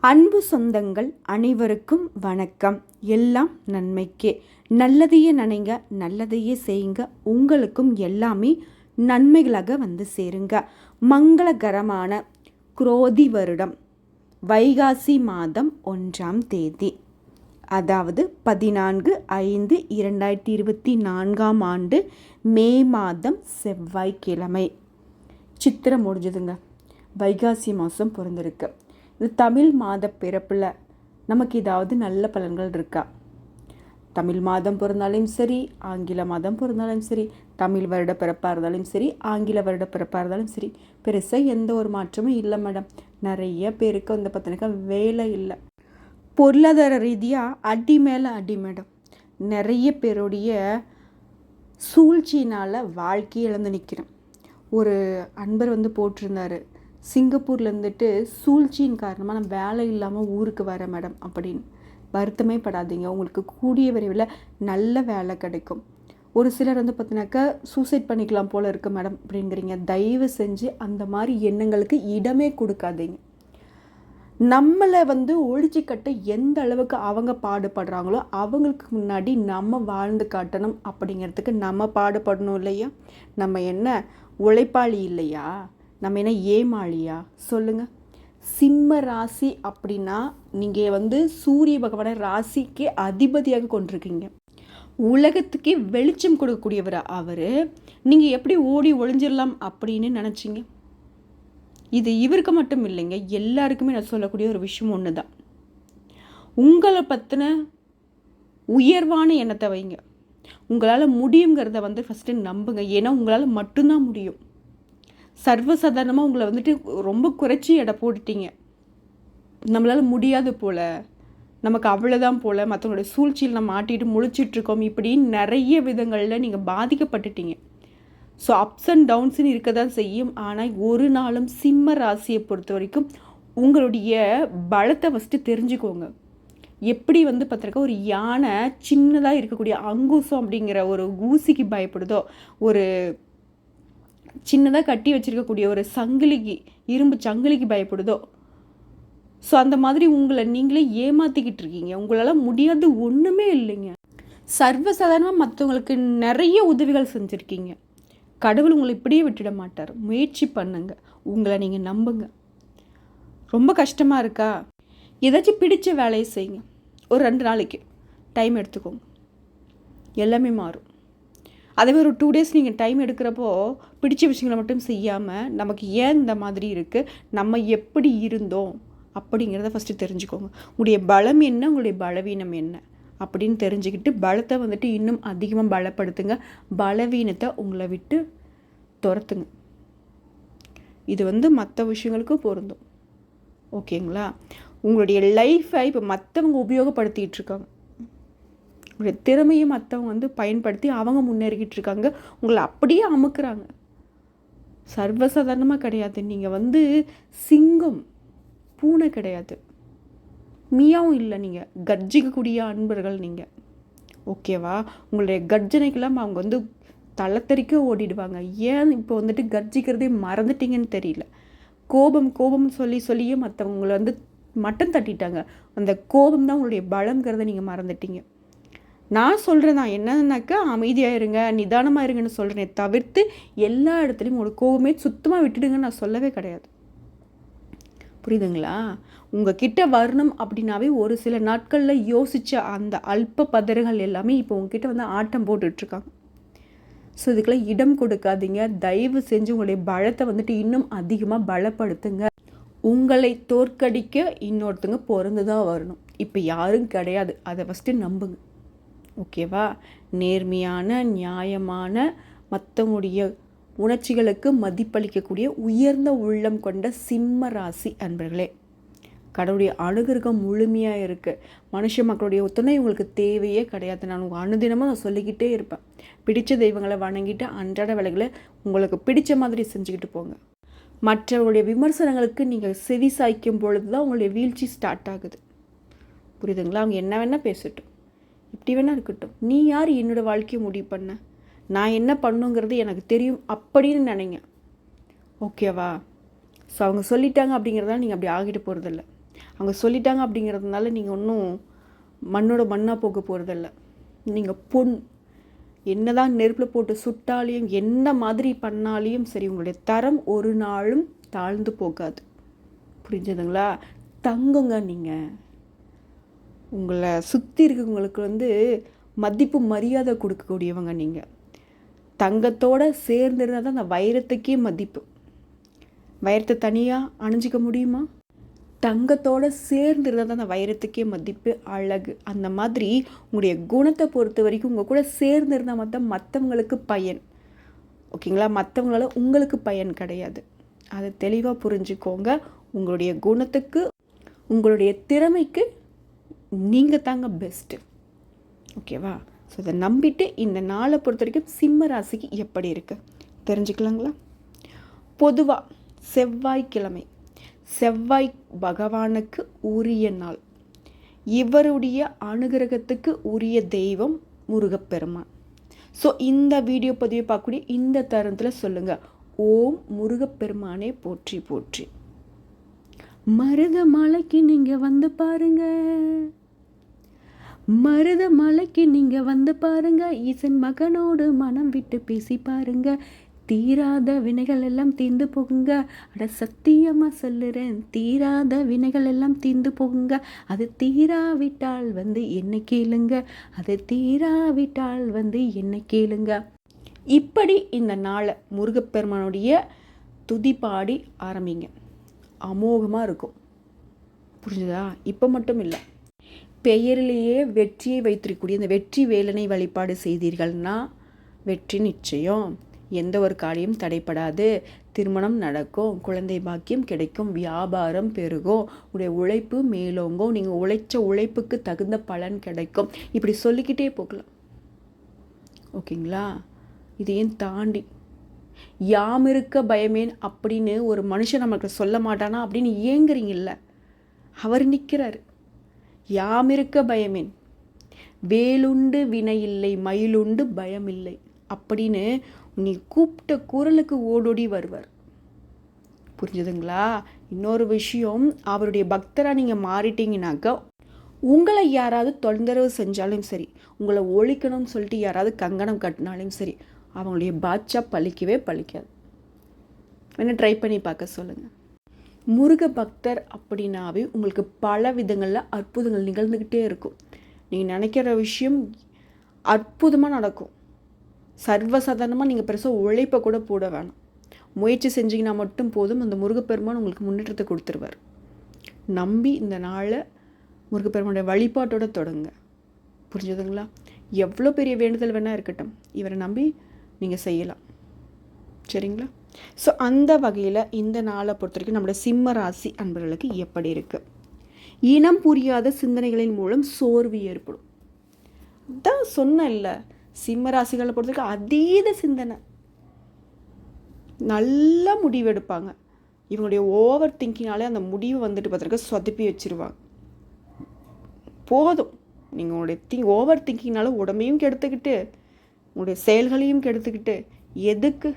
அன்பு சொந்தங்கள் அனைவருக்கும் வணக்கம். எல்லாம் நன்மைக்கே. நல்லதையே நினைங்க நல்லதையே செய்யுங்க. உங்களுக்கும் எல்லாமே நன்மைகளாக வந்து சேருங்க. மங்களகரமான குரோதி வருடம். வைகாசி மாதம் ஒன்றாம் தேதி. அதாவது பதினான்கு ஐந்து இரண்டாயிரத்தி இருபத்தி நான்காம் ஆண்டு மே மாதம் செவ்வாய்க்கிழமை. சித்திரம் முடிஞ்சதுங்க. வைகாசி மாதம் பிறந்திருக்கு. இது தமிழ் மாத பிறப்பில் நமக்கு ஏதாவது நல்ல பலன்கள் இருக்கா? தமிழ் மாதம் பிறந்தாலும் சரி ஆங்கில மாதம் பிறந்தாலும் சரி தமிழ் வருட பிறப்பாக இருந்தாலும் சரி ஆங்கில வருட பிறப்பாக இருந்தாலும் சரி பெருசாக எந்த ஒரு மாற்றமும் இல்லை மேடம். நிறைய பேருக்கு வந்து பார்த்தீங்கன்னாக்கா வேலை இல்லை. பொருளாதார ரீதியாக அடி மேலே அடி மேடம். நிறைய பேருடைய சூழ்ச்சியினால் வாழ்க்கை இழந்து நிற்கிறேன் ஒரு அன்பர் வந்து போட்டிருந்தார். சிங்கப்பூரில் இருந்துட்டு சூழ்ச்சியின் காரணமாக நான் வேலை இல்லாமல் ஊருக்கு வரேன் மேடம் அப்படின்னு வருத்தமே படாதீங்க. உங்களுக்கு கூடிய விரைவில் நல்ல வேலை கிடைக்கும். ஒரு சிலர் வந்து பார்த்தினாக்கா சூசைட் பண்ணிக்கலாம் போல் இருக்குது மேடம் அப்படிங்கிறீங்க. தயவு செஞ்சு அந்த மாதிரி எண்ணங்களுக்கு இடமே கொடுக்காதீங்க. நம்மளை வந்து ஒழிச்சு கட்ட எந்த அளவுக்கு அவங்க பாடுபடுறாங்களோ அவங்களுக்கு முன்னாடி நம்ம வாழ்ந்து காட்டணும் அப்படிங்கிறதுக்கு நம்ம பாடுபடணும் இல்லையா? நம்ம என்ன உழைப்பாளி இல்லையா? நம்ம என்ன ஏமாளியா? சொல்லுங்கள் சிம்ம ராசி அப்படின்னா நீங்கள் வந்து சூரிய பகவான ராசிக்கு அதிபதியாக கொண்டிருக்கீங்க. உலகத்துக்கே வெளிச்சம் கொடுக்கக்கூடியவர் அவர். நீங்கள் எப்படி ஓடி ஒளிஞ்சிடலாம் அப்படின்னு நினச்சிங்க? இது இவருக்கு மட்டும் இல்லைங்க எல்லாருக்குமே நான் சொல்லக்கூடிய ஒரு விஷயம் ஒன்று தான் உங்களை பற்றின உயர்வான எண்ணத்தை வைங்க. உங்களால் முடியுங்கிறத வந்து ஃபஸ்ட்டு நம்புங்க. ஏன்னா உங்களால் மட்டும்தான் முடியும். சர்வசாதாரணமாக உங்களை வந்துட்டு ரொம்ப குறைச்சி எடை போட்டுட்டீங்க. நம்மளால் முடியாது போல். நமக்கு அவ்வளோதான் போல். மற்றவங்களுடைய சூழ்ச்சியில் நம்ம மாட்டிட்டு முழிச்சிட்ருக்கோம். இப்படின்னு நிறைய விதங்களில் நீங்கள் பாதிக்கப்பட்டுட்டீங்க. ஸோ அப்ஸ் அண்ட் டவுன்ஸ்னு இருக்க தான் செய்யும். ஆனால் ஒரு நாளும் சிம்ம ராசியை பொறுத்த வரைக்கும் உங்களுடைய பலத்தை ஃபஸ்ட்டு தெரிஞ்சுக்கோங்க. எப்படி வந்து பார்த்துருக்கா ஒரு யானை சின்னதாக இருக்கக்கூடிய அங்கூசம் அப்படிங்கிற ஒரு ஊசிக்கு பயப்படுதோ ஒரு சின்னதாக கட்டி வச்சுருக்கக்கூடிய ஒரு சங்கிலிக்கு இரும்பு சங்கிலிக்கு பயப்படுதோ? ஸோ அந்த மாதிரி உங்களை நீங்களே ஏமாற்றிக்கிட்டு இருக்கீங்க. உங்களால் முடியாது ஒன்றுமே இல்லைங்க. சர்வசாதாரணமாக மற்றவங்களுக்கு நிறைய உதவிகள் செஞ்சுருக்கீங்க. கடவுள் உங்களை இப்படியே விட்டுட மாட்டார். முயற்சி பண்ணுங்க. உங்களை நீங்கள் நம்புங்க. ரொம்ப கஷ்டமாக இருக்கா? ஏதாச்சும் பிடிச்ச வேலையை செய்யுங்க. ஒரு ரெண்டு நாளைக்கு. டைம் எடுத்துக்கோங்க. எல்லாமே மாறும். அதே மாதிரி ஒரு டூ டேஸ் நீங்கள் டைம் எடுக்கிறப்போ பிடிச்ச விஷயங்களை மட்டும் செய்யாமல் நமக்கு ஏன் இந்த மாதிரி இருக்குது நம்ம எப்படி இருந்தோம்? அப்படிங்கிறத ஃபஸ்ட்டு தெரிஞ்சுக்கோங்க. உங்களுடைய பலம் என்ன? உங்களுடைய பலவீனம் என்ன? அப்படின்னு தெரிஞ்சுக்கிட்டு பலத்தை வந்துட்டு இன்னும் அதிகமாக பலப்படுத்துங்க. பலவீனத்தை உங்களை விட்டு துரத்துங்க. இது வந்து மற்ற விஷயங்களுக்கும் பொருந்தும். ஓகேங்களா? உங்களுடைய லைஃப்பை இப்போ மற்றவங்க உபயோகப்படுத்திகிட்டு இருக்காங்க. உங்களுடைய திறமையை மற்றவங்க வந்து பயன்படுத்தி அவங்க முன்னேறிக்கிட்டு இருக்காங்க உங்களை அப்படியே அமுக்குறாங்க. சர்வசாதாரணமாக கிடையாது. நீங்கள் வந்து சிங்கம் பூனை கிடையாது. மியாவும் இல்லை நீங்கள் கர்ஜிக்கக்கூடிய அன்பர்கள் நீங்கள் ஓகேவா? உங்களுடைய கர்ஜனைக்கெல்லாம் அவங்க வந்து தளத்தறிக்க ஓடிடுவாங்க. ஏன் இப்போ வந்துட்டு கர்ஜிக்கிறதே மறந்துட்டீங்கன்னு தெரியல. கோபம் கோபம்னு சொல்லி சொல்லியே மற்றவங்களை வந்து மட்டம் தட்டிட்டாங்க. அந்த கோபம் தான் உங்களுடைய பலங்கிறத நீங்கள் மறந்துட்டீங்க. நான் சொல்கிறேன் நான் என்னன்னாக்கா அமைதியாக இருங்க நிதானமாக இருங்கன்னு சொல்கிறேன் தவிர்த்து எல்லா இடத்துலையும் ஒரு கோவமே சுத்தமாக விட்டுடுங்கன்னு நான் சொல்லவே கிடையாது. புரியுதுங்களா? உங்கள் கிட்ட வரணும் அப்படின்னாவே ஒரு சில நாட்களில் யோசித்த அந்த அல்ப பதறுகள் எல்லாமே இப்போ உங்ககிட்ட வந்து ஆட்டம் போட்டுட்ருக்காங்க ஸோ இதுக்கெல்லாம் இடம் கொடுக்காதீங்க. தயவு செஞ்சு உங்களுடைய பலத்தை வந்துட்டு இன்னும் அதிகமாக பலப்படுத்துங்க. உங்களை தோற்கடிக்க இன்னொருத்தங்க பிறந்து தான் வரணும். இப்போ யாரும் கிடையாது. அதை ஃபஸ்ட்டு நம்புங்க. ஓகேவா? நேர்மையான நியாயமான மற்றவங்களுடைய உணர்ச்சிகளுக்கு மதிப்பளிக்கக்கூடிய உயர்ந்த உள்ளம் கொண்ட சிம்ம ராசி அன்பர்களே. கடவுளுடைய அணுகிருக்கம் முழுமையாக இருக்குது மனுஷ மக்களுடைய ஒத்துணை உங்களுக்கு தேவையே கிடையாது. நான் உங்கள் அனுதினமும் நான் சொல்லிக்கிட்டே இருப்பேன். பிடித்த தெய்வங்களை வணங்கிட்டு அன்றாட வேலைகளை உங்களுக்கு பிடித்த மாதிரி செஞ்சுக்கிட்டு போங்க. மற்றவருடைய விமர்சனங்களுக்கு நீங்கள் செவி சாய்க்கும் பொழுது தான் உங்களுடைய வீழ்ச்சி ஸ்டார்ட் ஆகுது. புரியுதுங்களா? அவங்க என்ன வேணால் பேசட்டும். இப்படி வேணால் இருக்கட்டும். நீ யார் என்னோடய வாழ்க்கையை முடிவு பண்ண? நான் என்ன பண்ணுங்கிறது எனக்கு தெரியும் அப்படின்னு நினைங்க. ஓகேவா ஸோ அவங்க சொல்லிட்டாங்க அப்படிங்கிறதால நீங்கள் அப்படி ஆகிட்டு போகிறதில்ல அவங்க சொல்லிட்டாங்க அப்படிங்கிறதுனால நீங்கள் ஒன்றும் மண்ணோட மண்ணாக போக போகிறதில்ல நீங்கள் பொன் என்னதான் நெருப்பில் போட்டு சுட்டாலையும் என்ன மாதிரி பண்ணாலையும் சரி உங்களுடைய தரம் ஒரு நாளும் தாழ்ந்து போகாது. புரிஞ்சதுங்களா? தங்குங்க நீங்கள் உங்களை சுற்றி இருக்கவங்களுக்கு வந்து மதிப்பு மரியாதை கொடுக்கக்கூடியவங்க நீங்கள் தங்கத்தோடு சேர்ந்துருந்தால் தான் அந்த வைரத்துக்கே மதிப்பு. வைரத்தை தனியாக அணிஞ்சிக்க முடியுமா? தங்கத்தோடு சேர்ந்து இருந்தால் தான் அந்த வைரத்துக்கே மதிப்பு அழகு. அந்த மாதிரி உங்களுடைய குணத்தை பொறுத்த வரைக்கும் உங்கள் கூட சேர்ந்து இருந்தால் மட்டும் மற்றவங்களுக்கு பயன். ஓகேங்களா? மற்றவங்களால உங்களுக்கு பயன் கிடையாது. அதை தெளிவாக புரிஞ்சுக்கோங்க. உங்களுடைய குணத்துக்கு உங்களுடைய திறமைக்கு நீங்கள் தாங்க பெஸ்ட்டு ஓகேவா ஸோ அதை நம்பிட்டு இந்த நாளை பொறுத்த வரைக்கும் சிம்ம ராசிக்கு எப்படி இருக்குது தெரிஞ்சுக்கலாங்களா? பொதுவாக செவ்வாய்க்கிழமை செவ்வாய் பகவானுக்கு உரிய நாள். இவருடைய அனுகிரகத்துக்கு உரிய தெய்வம் முருகப்பெருமான். ஸோ இந்த வீடியோ பதிவை பார்க்கக்கூடிய இந்த தருணத்தில் சொல்லுங்கள் ஓம் முருகப்பெருமானே போற்றி போற்றி. மருத மலைக்கு நீங்கள் வந்து பாருங்க. மருத மலைக்கு நீங்கள் வந்து பாருங்க. ஈசன் மகனோடு மனம் விட்டு பேசி பாருங்க. தீராத வினைகள் எல்லாம் தீர்ந்து போகுங்க. அட சத்தியமாக சொல்லுறேன் தீராத வினைகள் எல்லாம் தீர்ந்து போகுங்க. அது தீராவிட்டால் வந்து என்னை கேளுங்க. அது தீராவிட்டால் வந்து என்னை கேளுங்க. இப்படி இந்த நாளை முருகப்பெருமானுடைய துதிப்பாடி ஆரம்பிங்க. அமோகமாக இருக்கும். புரிஞ்சுதா? இப்போ மட்டும் இல்லை. பெயரிலேயே வெற்றியை வைத்திருக்கக்கூடிய இந்த வெற்றி வேலனை வழிபாடு செய்தீர்கள்னா வெற்றி நிச்சயம். எந்த ஒரு காரியம் தடைப்படாது திருமணம் நடக்கும். குழந்தை பாக்கியம் கிடைக்கும். வியாபாரம் பெருகும். உடைய உழைப்பு மேலோங்கும். நீங்கள் உழைச்ச உழைப்புக்கு தகுந்த பலன் கிடைக்கும். இப்படி சொல்லிக்கிட்டே போகலாம். ஓகேங்களா? இதையும் தாண்டி யாம் இருக்க பயமேன் அப்படின்னு ஒரு மனுஷன் நமக்கு சொல்ல மாட்டானா அப்படின்னு ஏங்குறீங்கல்ல? அவர் நிற்கிறார் யாம் இருக்க பயமேன். வேலுண்டு வினையில்லை மயிலுண்டு பயமில்லை அப்படின்னு நீ கூப்பிட்ட குரலுக்கு ஓடோடி வருவார். புரிஞ்சுதுங்களா? இன்னொரு விஷயம் அவருடைய பக்தராக நீங்கள் மாறிட்டீங்கனாக்கா உங்களை யாராவது தொந்தரவு செஞ்சாலும் சரி உங்களை ஒழிக்கணும்னு சொல்லிட்டு யாராவது கங்கணம் கட்டினாலும் சரி அவங்களுடைய பாட்சா பழிக்கவே பழிக்காது. வேணால் ட்ரை பண்ணி பார்க்க சொல்லுங்கள் முருக பக்தர் அப்படின்னாவே உங்களுக்கு பல விதங்களில் அற்புதங்கள் நிகழ்ந்துக்கிட்டே இருக்கும். நீங்கள் நினைக்கிற விஷயம் அற்புதமாக நடக்கும். சர்வசாதாரணமாக நீங்கள் பெருசாக உழைப்பை கூட போட வேணாம். முயற்சி செஞ்சிங்கன்னா மட்டும் போதும். அந்த முருகப்பெருமான் உங்களுக்கு முன்னேற்றத்தை கொடுத்துருவார். நம்பி இந்த நாளை முருகப்பெருமானுடைய வழிபாட்டோட தொடங்க. புரிஞ்சுதுங்களா? எவ்வளோ பெரிய வேண்டுதல் வேணால் இருக்கட்டும். இவரை நம்பி நீங்கள் செய்யலாம். சரிங்களா? ஸோ அந்த வகையில் இந்த நாளை பொறுத்த வரைக்கும் நம்மளோட சிம்ம ராசி அன்பர்களுக்கு எப்படி இருக்குது இனம் புரியாத சிந்தனைகளின் மூலம் சோர்வு ஏற்படும். தான் சொன்ன இல்லை சிம்ம ராசிகளை பொறுத்தவரைக்கும் அதீத சிந்தனை. நல்ல முடிவெடுப்பாங்க. இவங்களுடைய ஓவர் திங்கிங்னாலே அந்த முடிவு வந்துட்டு பார்த்துருக்க சொதப்பி வச்சுருவாங்க. போதும். நீங்கள் உங்களுடைய திங் ஓவர் திங்கிங்னால உடம்பையும் கெடுத்துக்கிட்டு உங்களுடைய செயல்களையும் கெடுத்துக்கிட்டு எதுக்கு?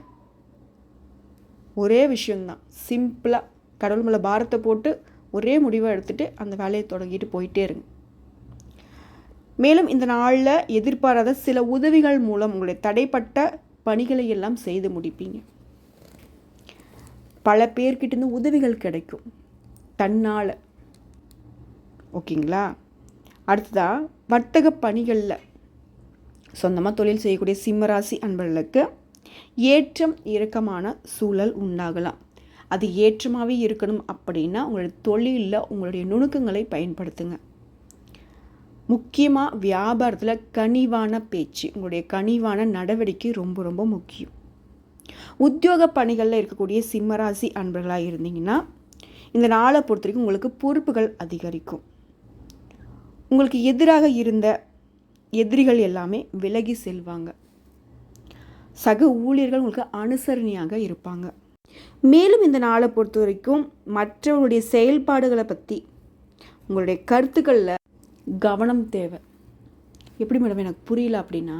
ஒரே விஷயந்தான் சிம்பிளாக கடவுள் மேலே பாரத்தை போட்டு ஒரே முடிவை எடுத்துகிட்டு அந்த வேலையை தொடங்கிட்டு போயிட்டே இருங்க. மேலும் இந்த நாளில் எதிர்பாராத சில உதவிகள் மூலம் உங்களுடைய தடைப்பட்ட பணிகளை எல்லாம் செய்து முடிப்பீங்க. பல பேர்கிட்டேருந்து உதவிகள் கிடைக்கும். தன்னால். ஓகேங்களா? அடுத்ததாக வர்த்தக பணிகளில் சொந்தமாக தொழில் செய்யக்கூடிய சிம்மராசி அன்பர்களுக்கு ஏற்றம் இறக்கமான சூழல் உண்டாகலாம். அது ஏற்றமாகவே இருக்கணும் அப்படின்னா உங்களுடைய தொழிலில் உங்களுடைய நுணுக்கங்களை பயன்படுத்துங்க. முக்கியமாக வியாபாரத்தில் கனிவான பேச்சு உங்களுடைய கனிவான நடவடிக்கை ரொம்ப ரொம்ப முக்கியம். உத்தியோக பணிகளில் இருக்கக்கூடிய சிம்மராசி அன்பர்களாக இருந்தீங்கன்னா இந்த நாளை பொறுத்த வரைக்கும் உங்களுக்கு பொறுப்புகள் அதிகரிக்கும். உங்களுக்கு எதிராக இருந்த எதிரிகள் எல்லாமே விலகி செல்வாங்க. சக ஊழியர்கள் உங்களுக்கு அனுசரணையாக இருப்பாங்க. மேலும் இந்த நாளை பொறுத்த வரைக்கும் மற்றவருடைய செயல்பாடுகளை பற்றி உங்களுடைய கருத்துக்களில் கவனம் தேவை. எப்படி மேடம் எனக்கு புரியல அப்படின்னா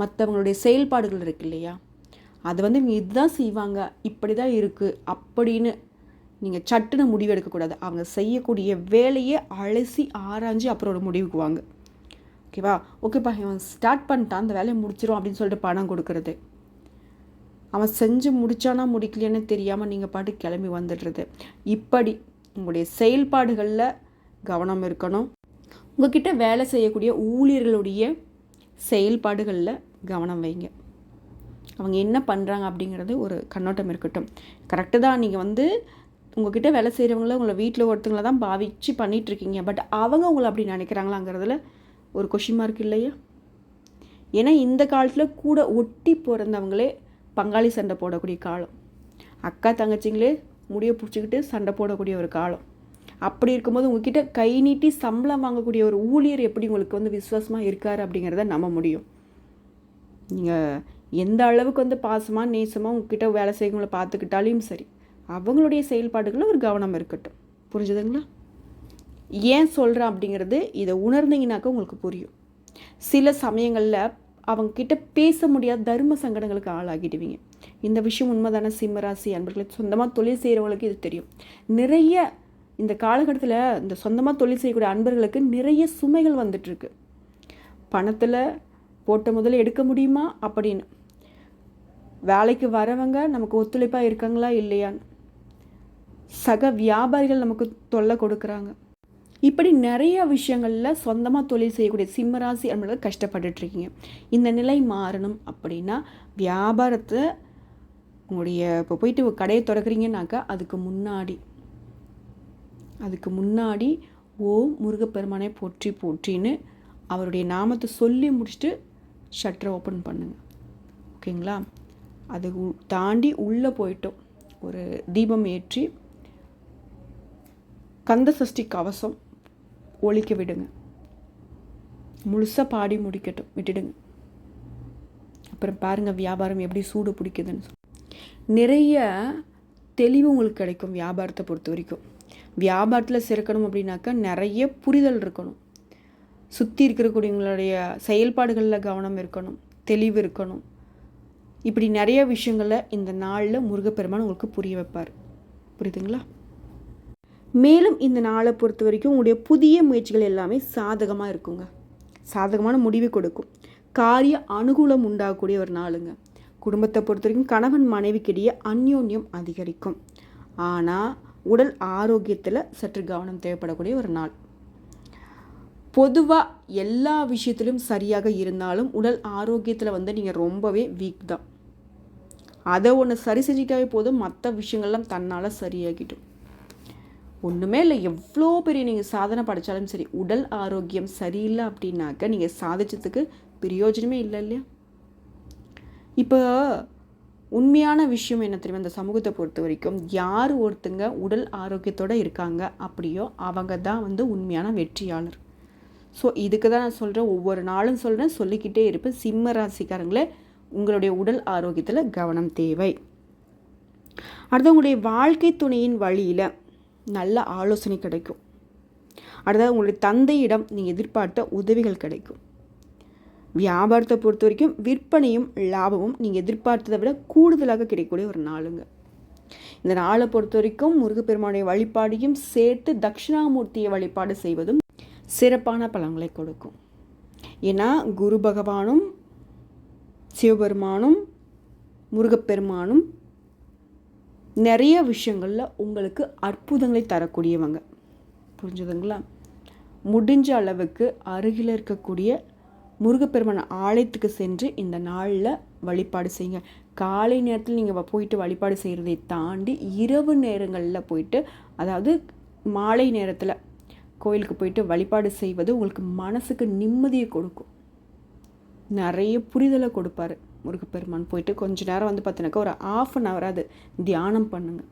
மற்றவங்களுடைய செயல்பாடுகள் இருக்கு இல்லையா? அது வந்து இவங்க இதுதான் செய்வாங்க இப்படி தான் இருக்குது அப்படின்னு நீங்கள் சட்டுன்னு முடிவு எடுக்கக்கூடாது. அவங்க செய்யக்கூடிய வேலையை அலசி ஆராய்ஞ்சு அப்புறம் ஒரு முடிவுக்குவாங்க ஓகேவா ஓகேப்பா இவன் ஸ்டார்ட் பண்ணிட்டான் அந்த வேலையை முடிச்சிரும் அப்படின்னு சொல்லிட்டு பணம் கொடுக்கறது. அவன் செஞ்சு முடித்தானா முடிக்கலையான்னு தெரியாமல் நீங்கள் பாட்டு கிளம்பி வந்துடுறது. இப்படி உங்களுடைய செயல்பாடுகளில் கவனம் இருக்கணும். உங்ககிட்ட வேலை செய்யக்கூடிய ஊழியர்களுடைய செயல்பாடுகளில் கவனம் வைங்க. அவங்க என்ன பண்ணுறாங்க அப்படிங்கிறது ஒரு கண்ணோட்டம் இருக்கட்டும். கரெக்டு தான் நீங்கள் வந்து உங்ககிட்ட வேலை செய்கிறவங்கள உங்களை வீட்டில் ஒருத்தங்களை தான் பாவிச்சு பண்ணிகிட்ருக்கீங்க பட் அவங்க உங்களை அப்படி நினைக்கிறாங்களாங்கிறதுல ஒரு கொஷின் மார்க் இல்லையா? ஏன்னா இந்த காலத்தில் கூட ஒட்டி பிறந்தவங்களே பங்காளி சண்டை போடக்கூடிய காலம். அக்கா தங்கச்சிங்களே முடிய பிடிச்சிக்கிட்டு சண்டை போடக்கூடிய ஒரு காலம். அப்படி இருக்கும்போது உங்ககிட்ட கை நீட்டி சம்பளம் வாங்கக்கூடிய ஒரு ஊழியர் எப்படி உங்களுக்கு வந்து விசுவாசமாக இருக்கார் அப்படிங்கிறத நம்ப முடியும். நீங்கள் எந்த அளவுக்கு வந்து பாசமாக நேசமாக உங்ககிட்ட வேலை செய்யவங்களை பார்த்துக்கிட்டாலையும் சரி அவங்களுடைய செயல்பாடுகளில் ஒரு கவனம் இருக்கட்டும். புரிஞ்சுதுங்களா? ஏன் சொல்கிறேன் அப்படிங்கிறது இதை உணர்ந்தீங்கனாக்கா உங்களுக்கு புரியும். சில சமயங்களில் அவங்கக்கிட்ட பேச முடியாத தர்ம சங்கடங்களுக்கு ஆளாகிடுவீங்க. இந்த விஷயம் உண்மைதான? சிம்மராசி அன்பர்களுக்கு சொந்தமாக தொழில் செய்கிறவங்களுக்கு இது தெரியும். நிறைய இந்த காலகட்டத்தில் இந்த சொந்தமாக தொழில் செய்யக்கூடிய அன்பர்களுக்கு நிறைய சுமைகள் வந்துட்டுருக்கு. பணத்தில் போட்ட முதல்ல எடுக்க முடியுமா அப்படின்னு? வேலைக்கு வரவங்க நமக்கு ஒத்துழைப்பாக இருக்காங்களா இல்லையான்னு? சக வியாபாரிகள் நமக்கு தொல்லை கொடுக்குறாங்க. இப்படி நிறைய விஷயங்களில் சொந்தமாக தொழில் செய்யக்கூடிய சிம்மராசி அன்பர்கள் கஷ்டப்பட்டுட்ருக்கீங்க. இந்த நிலை மாறணும் அப்படின்னா வியாபாரத்தை உங்களுடைய இப்போ போயிட்டு கடையை திறக்கிறீங்கன்னாக்கா அதுக்கு முன்னாடி அதுக்கு முன்னாடி ஓ முருகப்பெருமானை போற்றி போற்றின்னு அவருடைய நாமத்தை சொல்லி முடிச்சுட்டு ஷட்டரை ஓப்பன் பண்ணுங்கள் ஓகேங்களா? அது தாண்டி உள்ளே போயிட்டோம். ஒரு தீபம் ஏற்றி கந்த சஷ்டி கவசம் ஒழிக்க விடுங்க. முழுசாக பாடி முடிக்கட்டும். விட்டுடுங்க. அப்புறம் பாருங்கள் வியாபாரம் எப்படி சூடு பிடிக்குதுன்னு நிறைய தெளிவு உங்களுக்கு கிடைக்கும் வியாபாரத்தை பொறுத்த வரைக்கும். வியாபாரத்தில் சிறக்கணும் அப்படின்னாக்கா நிறைய புரிதல் இருக்கணும். சுற்றி இருக்கிறக்கூடியவங்களுடைய செயல்பாடுகளில் கவனம் இருக்கணும். தெளிவு இருக்கணும். இப்படி நிறைய விஷயங்களை இந்த நாளில் முருகப்பெருமான் உங்களுக்கு புரிய வைப்பார். புரியுதுங்களா? மேலும் இந்த நாளை பொறுத்த வரைக்கும் உங்களுடைய புதிய முயற்சிகள் எல்லாமே சாதகமாக இருக்குங்க. சாதகமான முடிவு கொடுக்கும். காரிய அனுகூலம் உண்டாகக்கூடிய ஒரு நாளுங்க. குடும்பத்தை பொறுத்த வரைக்கும் கணவன் மனைவிக்கிடையே அந்யோன்யம் அதிகரிக்கும். ஆனால் உடல் ஆரோக்கியத்தில் சற்று கவனம் தேவைப்படக்கூடிய ஒரு நாள். பொதுவாக எல்லா விஷயத்திலும் சரியாக இருந்தாலும் உடல் ஆரோக்கியத்தில் வந்து நீங்கள் ரொம்பவே வீக் தான். அதை ஒன்று சரி செஞ்சிக்காவே போதும் மற்ற விஷயங்கள்லாம் தன்னால் சரியாகிட்டும் ஒன்றுமே இல்லை. எவ்வளோ பெரிய நீங்கள் சாதனை படித்தாலும் சரி உடல் ஆரோக்கியம் சரியில்லை அப்படின்னாக்க நீங்கள் சாதிச்சதுக்கு பிரயோஜனமே இல்லை இல்லையா? இப்போ உண்மையான விஷயம் என்ன தெரியும்? இந்த சமூகத்தை பொறுத்த வரைக்கும் யார் ஒருத்தங்க உடல் ஆரோக்கியத்தோடு இருக்காங்க அப்படியோ அவங்க தான் வந்து உண்மையான வெற்றியாளர். ஸோ இதுக்கு தான் நான் சொல்கிறேன் ஒவ்வொரு நாளும் சொல்கிறேன் சொல்லிக்கிட்டே இருப்பேன். சிம்ம ராசிக்காரங்களே உங்களுடைய உடல் ஆரோக்கியத்தில் கவனம் தேவை. அடுத்து உங்களுடைய வாழ்க்கை துணையின் வழியில் நல்ல ஆலோசனை கிடைக்கும். அடுத்தது உங்களுடைய தந்தையிடம் நீங்கள் எதிர்பார்த்த உதவிகள் கிடைக்கும். வியாபாரத்தை பொறுத்த வரைக்கும் விற்பனையும் லாபமும் நீங்கள் எதிர்பார்த்ததை விட கூடுதலாக கிடைக்கக்கூடிய ஒரு நாளுங்க. இந்த நாளை பொறுத்த வரைக்கும் முருகப்பெருமானுடைய வழிபாடையும் சேர்த்து தட்சிணாமூர்த்தியை வழிபாடு செய்வதும் சிறப்பான பலன்களை கொடுக்கும். ஏன்னா குரு பகவானும் சிவபெருமானும் முருகப்பெருமானும் நிறைய விஷயங்களில் உங்களுக்கு அற்புதங்களை தரக்கூடியவங்க. புரிஞ்சுதுங்களா? முடிஞ்ச அளவுக்கு அருகில் இருக்கக்கூடிய முருகப்பெருமான ஆலயத்துக்கு சென்று இந்த நாளில் வழிபாடு செய்யுங்க. காலை நேரத்தில் நீங்கள் போயிட்டு வழிபாடு செய்கிறதை தாண்டி இரவு நேரங்களில் போயிட்டு அதாவது மாலை நேரத்தில் கோயிலுக்கு போயிட்டு வழிபாடு செய்வது உங்களுக்கு மனசுக்கு நிம்மதியை கொடுக்கும். நிறைய புரிதலை கொடுப்பாரு. முருகப்பெருமான் போயிட்டு கொஞ்ச நேரம் வந்து பார்த்தீங்கன்னாக்கா ஒரு ஆஃப் அன் ஹவராது தியானம் பண்ணுங்க.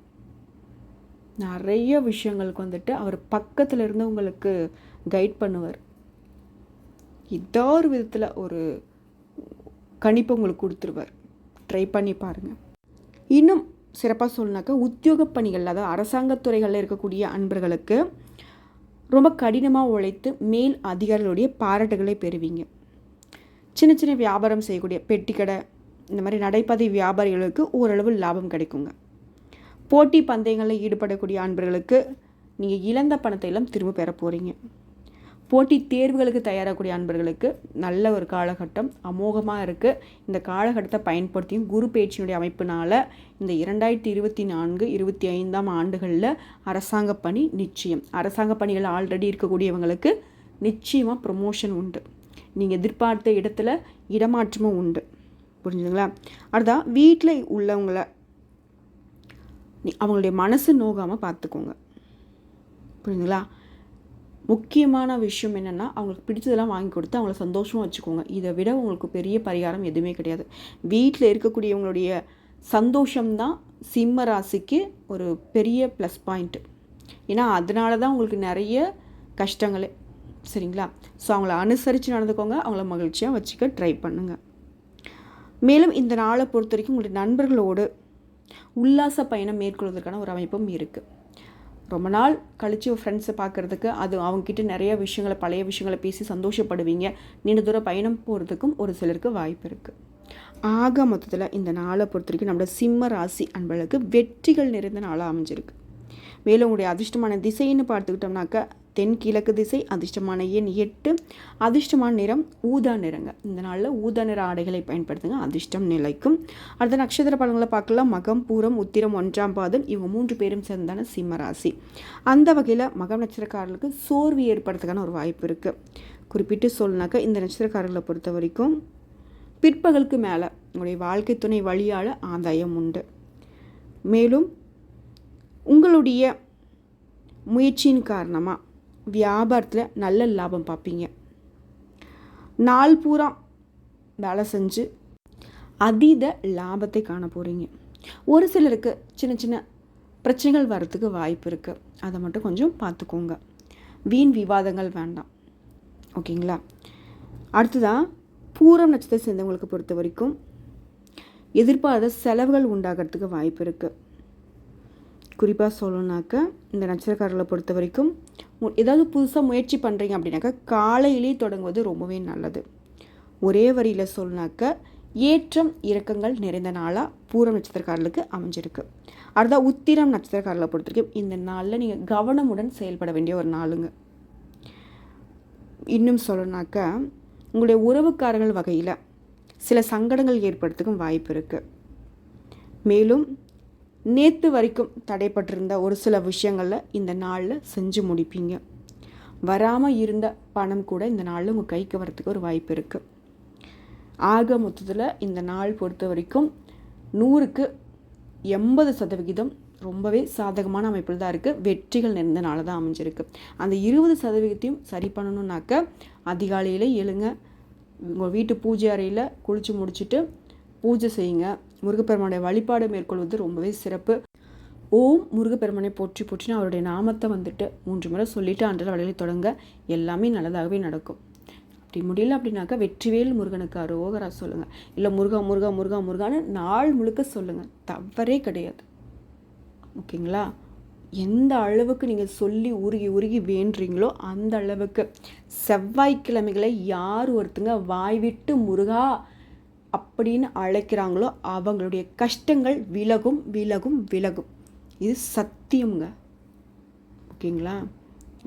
நிறைய விஷயங்களுக்கு வந்துட்டு அவர் பக்கத்தில் இருந்து உங்களுக்கு கைட் பண்ணுவார். ஏதோ ஒரு விதத்தில் ஒரு கணிப்பு உங்களுக்கு கொடுத்துருவார். ட்ரை பண்ணி பாருங்கள் இன்னும் சிறப்பாக சொல்லணாக்கா உத்தியோக பணிகள் அதாவது அரசாங்கத்துறைகளில் இருக்கக்கூடிய அன்பர்களுக்கு ரொம்ப கடினமாக உழைத்து மேல் அதிகாரிகளுடைய பாராட்டுகளை பெறுவீங்க. சின்ன சின்ன வியாபாரம் செய்யக்கூடிய பெட்டி கடை இந்த மாதிரி நடைபாதை வியாபாரிகளுக்கு ஓரளவு லாபம் கிடைக்குங்க. போட்டி பந்தயங்களில் ஈடுபடக்கூடிய அன்பர்களுக்கு நீங்கள் இழந்த பணத்தை எல்லாம் திரும்ப பெற போகிறீங்க போட்டி தேர்வுகளுக்கு தயாராகக்கூடிய அன்பர்களுக்கு நல்ல ஒரு காலகட்டம் அமோகமாக இருக்குது இந்த காலகட்டத்தை பயன்படுத்தியும் குரு பேச்சினுடைய அமைப்பினால் இந்த இரண்டாயிரத்தி இருபத்தி நான்கு இருபத்தி ஐந்தாம் ஆண்டுகளில் அரசாங்க பணி நிச்சயம். அரசாங்க பணிகள் ஆல்ரெடி இருக்கக்கூடியவங்களுக்கு நிச்சயமாக ப்ரொமோஷன் உண்டு. நீங்கள் எதிர்பார்த்த இடத்துல இடமாற்றமும் உண்டு. புரிஞ்சுதுங்களா? அடுத்தா வீட்டில் உள்ளவங்கள அவங்களுடைய மனசு நோகாமல் பார்த்துக்கோங்க புரியுதுங்களா முக்கியமான விஷயம் என்னென்னா அவங்களுக்கு பிடிச்சதெல்லாம் வாங்கி கொடுத்து அவங்கள சந்தோஷமாக வச்சுக்கோங்க. இதை விட உங்களுக்கு பெரிய பரிகாரம் எதுவுமே கிடையாது. வீட்டில் இருக்கக்கூடியவங்களுடைய சந்தோஷம்தான் சிம்ம ராசிக்கு ஒரு பெரிய ப்ளஸ் பாயிண்ட்டு ஏன்னா அதனால தான் உங்களுக்கு நிறைய கஷ்டங்களே. சரிங்களா? ஸோ அவங்கள அனுசரித்து நடந்துக்கோங்க. அவங்கள மகிழ்ச்சியாக வச்சுக்க ட்ரை பண்ணுங்கள் மேலும் இந்த நாளை பொறுத்த வரைக்கும் உங்களுடைய நண்பர்களோடு உல்லாச பயணம் மேற்கொள்வதற்கான ஒரு அமைப்பும் இருக்குது ரொம்ப நாள் கழித்து ஃப்ரெண்ட்ஸை பார்க்குறதுக்கு அது அவங்கக்கிட்ட நிறைய விஷயங்களை பழைய விஷயங்களை பேசி சந்தோஷப்படுவீங்க. நீண்ட தூரம் பயணம் போகிறதுக்கும் ஒரு சிலருக்கு வாய்ப்பு இருக்குது ஆக மொத்தத்தில் இந்த நாளை பொறுத்த வரைக்கும் நம்மளோட சிம்ம ராசி அன்பளுக்கு வெற்றிகள் நிறைந்த நாளாக அமைஞ்சிருக்கு. மேலும் உங்களுடைய அதிர்ஷ்டமான திசைன்னு பார்த்துக்கிட்டோம்னாக்கா தென்கிழக்கு திசை அதிர்ஷ்டமான எண் எட்டு அதிர்ஷ்டமான நிறம் ஊதா நிறங்க. இந்த நாளில் ஊதா நிற ஆடைகளை பயன்படுத்துங்க அதிர்ஷ்டம் நிலைக்கும். அடுத்த நட்சத்திர பலன்களை பார்க்கலாம். மகம் பூரம் உத்திரம் ஒன்றாம் பாதம் இவங்க மூன்று பேரும் சேர்ந்தான சிம்மராசி. அந்த வகையில் மகம் நட்சத்திரக்காரர்களுக்கு சோர்வு ஏற்படுறதுக்கான ஒரு வாய்ப்பு இருக்குது குறிப்பிட்டு சொல்லினாக்கா இந்த நட்சத்திரக்காரர்களை பொறுத்த வரைக்கும் பிற்பகலுக்கு மேலே உங்களுடைய வாழ்க்கை துணை வழியால் ஆதாயம் உண்டு. மேலும் உங்களுடைய முயற்சியின் காரணமாக வியாபாரத்தில் நல்ல லாபம் பார்ப்பீங்க. நாள் பூரா வேலை செஞ்சு அதீத லாபத்தை காண போகிறீங்க ஒரு சிலருக்கு சின்ன சின்ன பிரச்சனைகள் வர்றதுக்கு வாய்ப்பு இருக்குது அதை மட்டும் கொஞ்சம் பார்த்துக்கோங்க. வீண் விவாதங்கள் வேண்டாம். ஓகேங்களா? அடுத்ததான் பூரம் நட்சத்திரம் சேர்ந்தவங்களுக்கு பொறுத்த வரைக்கும் எதிர்பாராத செலவுகள் உண்டாகிறதுக்கு வாய்ப்பு இருக்குது குறிப்பாக சொல்லணுனாக்க இந்த நட்சத்திரக்காரர்களை பொறுத்த வரைக்கும் ஏதாவது புதுசாக முயற்சி பண்ணுறீங்க அப்படின்னாக்கா காலையிலே தொடங்குவது ரொம்பவே நல்லது. ஒரே வரியில் சொல்லனாக்க ஏற்றம் இறக்கங்கள் நிறைந்த நாளாக பூரம் நட்சத்திரக்காரர்களுக்கு அமைஞ்சிருக்கு. அடுத்தா உத்திரம் நட்சத்திரக்காரர்களை பொறுத்த வரைக்கும் இந்த நாளில் நீங்கள் கவனமுடன் செயல்பட வேண்டிய ஒரு நாளுங்க. இன்னும் சொல்லணுனாக்க உங்களுடைய உறவுக்காரர்கள் வகையில் சில சங்கடங்கள் ஏற்படுறதுக்கும் வாய்ப்பு இருக்குது மேலும் நேற்று வரைக்கும் தடைப்பட்டிருந்த ஒரு சில விஷயங்களில் இந்த நாளில் செஞ்சு முடிப்பீங்க. வராமல் இருந்த பணம் கூட இந்த நாளில் உங்கள் கைக்கு வரத்துக்கு ஒரு வாய்ப்பு இருக்குது ஆக மொத்தத்தில் இந்த நாள் பொறுத்த வரைக்கும் நூறுக்கு எண்பது சதவிகிதம் ரொம்பவே சாதகமான அமைப்பில் தான் இருக்குது வெற்றிகள் நிறைந்த நாள் தான் அமைஞ்சிருக்கு. அந்த இருபது சதவிகிதத்தையும் சரி பண்ணணுன்னாக்க அதிகாலையில் எழுங்க. உங்கள் வீட்டு பூஜை அறையில் குளித்து முடிச்சுட்டு பூஜை செய்யுங்க. முருகப்பெருமானுடைய வழிபாடு மேற்கொள்வது ரொம்பவே சிறப்பு. ஓம் முருகப்பெருமானை போற்றி போற்றினா அவருடைய நாமத்தை வந்துட்டு மூன்று முறை சொல்லிவிட்டு அன்றாட வழியை தொடங்க எல்லாமே நல்லதாகவே நடக்கும். அப்படி முடியல அப்படின்னாக்கா வெற்றிவேல் முருகனுக்கு அரோகரா சொல்லுங்கள் இல்லை முருகா முருகா முருகா முருகான்னு நாள் முழுக்க சொல்லுங்கள் தவறே கிடையாது. ஓகேங்களா? எந்த அளவுக்கு நீங்கள் சொல்லி உருகி உருகி வேண்டுறீங்களோ அந்த அளவுக்கு செவ்வாய்க்கிழமைகளை யார் ஒருத்தங்க வாய் விட்டு முருகா அப்படின்னு அழைக்கிறாங்களோ அவங்களுடைய கஷ்டங்கள் விலகும் விலகும் விலகும். இது சத்தியம்ங்க. ஓகேங்களா?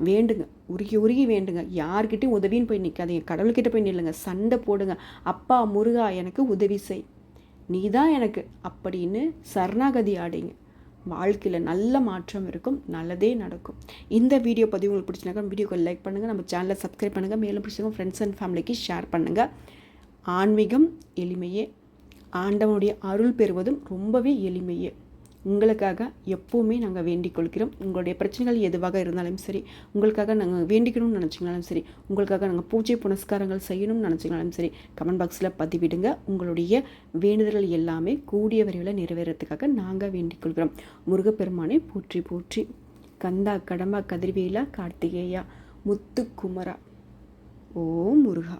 வேண்டுங்க. உருகி உருகி வேண்டுங்க. யார்கிட்டையும் உதவின்னு போய் நிற்காதீங்க கடவுள்கிட்ட போய் நில்லுங்க. சண்டை போடுங்க. அப்பா முருகா எனக்கு உதவி செய். நீ தான் எனக்கு அப்படின்னு சரணாகதி ஆடிங்க. வாழ்க்கையில் நல்ல மாற்றம் இருக்கும். நல்லதே நடக்கும். இந்த வீடியோ பதிவு உங்களுக்கு பிடிச்சினாக்கா வீடியோக்கு லைக் பண்ணுங்கள் நம்ம சேனலை சப்ஸ்கிரைப் பண்ணுங்கள் மேலும் பிடிச்சவங்க ஃப்ரெண்ட்ஸ் அண்ட் ஃபேமிலிக்கு ஷேர் பண்ணுங்கள் ஆன்மீகம் எளிமையே. ஆண்டவனுடைய அருள் பெறுவதும் ரொம்பவே எளிமையே. உங்களுக்காக எப்போவுமே நாங்கள் வேண்டிக் கொள்கிறோம். உங்களுடைய பிரச்சனைகள் எதுவாக இருந்தாலும் சரி உங்களுக்காக நாங்கள் வேண்டிக்கணும்னு நினச்சிங்கனாலும் சரி உங்களுக்காக நாங்கள் பூஜை புனஸ்காரங்கள் செய்யணும்னு நினச்சிங்கனாலும் சரி கமெண்ட் பாக்ஸில் பதிவிடுங்க. உங்களுடைய வேண்டுதல்கள் எல்லாமே கூடிய விரைவில் நிறைவேறத்துக்காக நாங்கள் வேண்டிக் கொள்கிறோம். முருகப்பெருமானை போற்றி போற்றி. கந்தா கடம்பா கதிர்வேலா கார்த்திகேயா முத்துக்குமரா. ஓ முருகா.